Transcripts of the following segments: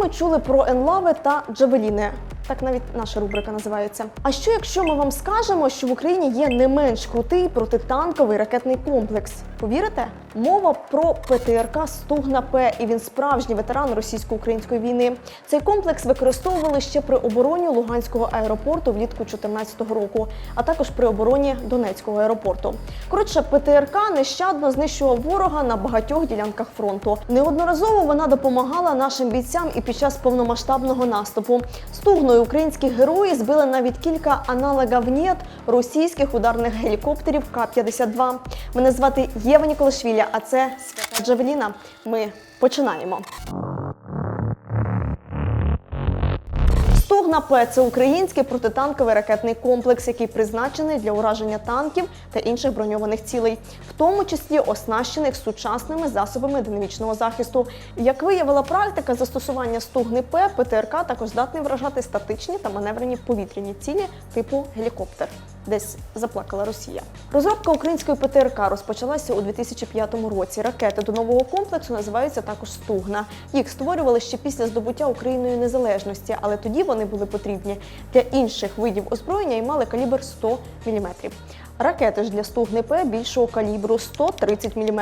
Ми чули про енлави та джавеліни. Так навіть наша рубрика називається. А що якщо ми вам скажемо, що в Україні є не менш крутий протитанковий ракетний комплекс? Повірите? Мова про ПТРК Стугна П, і він справжній ветеран російсько-української війни. Цей комплекс використовували ще при обороні Луганського аеропорту влітку 2014 року, а також при обороні Донецького аеропорту. Коротше, ПТРК нещадно знищував ворога на багатьох ділянках фронту. Неодноразово вона допомагала нашим бійцям і під час повномасштабного наступу. Стугною українські герої збили навіть кілька аналогів НЕТ російських ударних гелікоптерів К-52. Мене звати Єва Ніколашвіля, а це Свята Джавеліна. Ми починаємо. Стугна П це український протитанковий ракетний комплекс, який призначений для ураження танків та інших броньованих цілей, в тому числі оснащених сучасними засобами динамічного захисту. Як виявила практика застосування стугни П, ПТРК також здатний вражати статичні та маневрені повітряні цілі типу гелікоптер. Десь заплакала Росія. Розробка української ПТРК розпочалася у 2005 році. Ракети до нового комплексу називаються також Стугна. Їх створювали ще після здобуття Україною незалежності, але тоді вони були потрібні для інших видів озброєння і мали калібр 100 мм. Ракети ж для Стугни П більшого калібру 130 мм.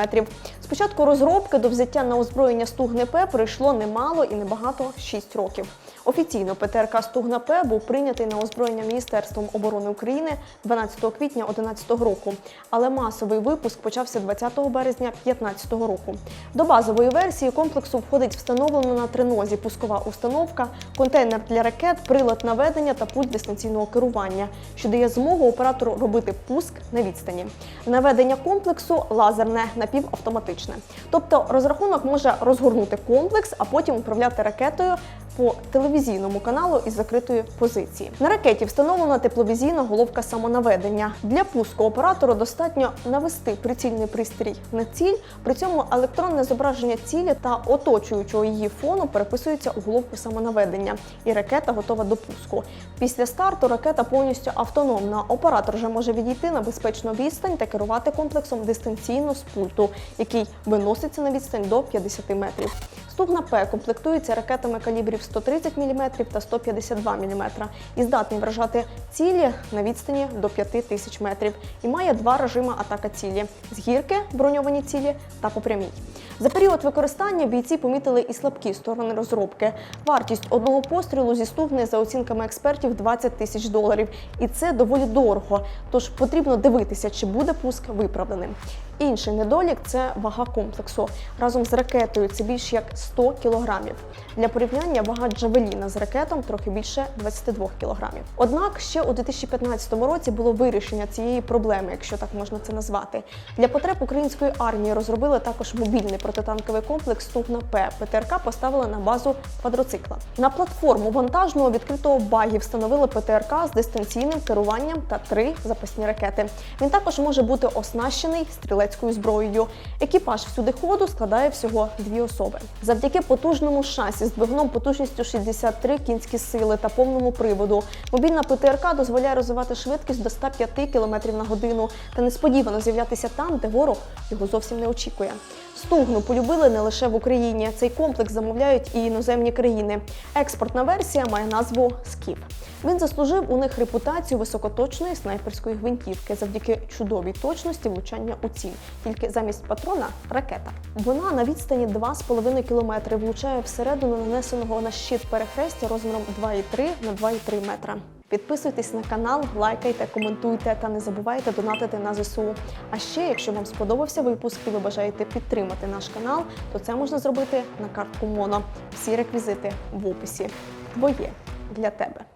Спочатку розробки до взяття на озброєння Стугни П пройшло немало і небагато 6 років. Офіційно ПТРК Стугна П був прийнятий на озброєння Міністерством оборони України 12 квітня 2011 року, але масовий випуск почався 20 березня 2015 року. До базової версії комплексу входить встановлена на тринозі пускова установка, контейнер для ракет, прилад наведення та пульт дистанційного керування, що дає змогу оператору робити пуск на відстані. Наведення комплексу лазерне напівавтоматичне. Тобто розрахунок може розгорнути комплекс, а потім управляти ракетою по телевізійному каналу із закритої позиції. На ракеті встановлена тепловізійна головка самонаведення. Для пуску оператору достатньо навести прицільний пристрій на ціль. При цьому електронне зображення цілі та оточуючого її фону переписується у головку самонаведення, і ракета готова до пуску. Після старту ракета повністю автономна. Оператор вже може відійти на безпечну відстань та керувати комплексом дистанційно з пульту, який виноситься на відстань до 50 метрів. Стугна П комплектується ракетами калібрів 130 мм та 152 мм і здатний вражати цілі на відстані до 5 тисяч метрів і має два режими атака цілі з гірки броньовані цілі та по прямій. За період використання бійці помітили і слабкі сторони розробки. Вартість одного пострілу зі за оцінками експертів 20 тисяч доларів, і це доволі дорого. Тож потрібно дивитися, чи буде пуск виправданим. Інший недолік це вага комплексу. Разом з ракетою це більш як 100 кілограмів. Для порівняння вага Джавеліна з ракетом трохи більше 22 кілограмів. Однак ще у 2015 році було вирішення цієї проблеми, якщо так можна це назвати. Для потреб української армії розробили також мобільний протитанковий комплекс Стугна П. ПТРК поставили на базу квадроцикла. На платформу вантажного відкритого багі встановили ПТРК з дистанційним керуванням та три запасні ракети. Він також може бути оснащений стрілецькою зброєю. Екіпаж всюди ходу складає всього дві особи. Завдяки потужному шасі з двигуном потужністю 63 кінські сили та повному приводу. Мобільна ПТРК дозволяє розвивати швидкість до 105 км на годину та несподівано з'являтися там, де ворог його зовсім не очікує. Стугну полюбили не лише в Україні. Цей комплекс замовляють і іноземні країни. Експортна версія має назву Скіф. Він заслужив у них репутацію високоточної снайперської гвинтівки завдяки чудовій точності влучання у ціль. Тільки замість патрона ракета. Вона на відстані 2,5 км влучає всередину нанесеного на щит перехрестя розміром 2,3 на 2,3 метра. Підписуйтесь на канал, лайкайте, коментуйте та не забувайте донатити на ЗСУ. А ще, якщо вам сподобався випуск і ви бажаєте підтримати наш канал, то це можна зробити на картку Моно. Всі реквізити в описі. Бо є для тебе.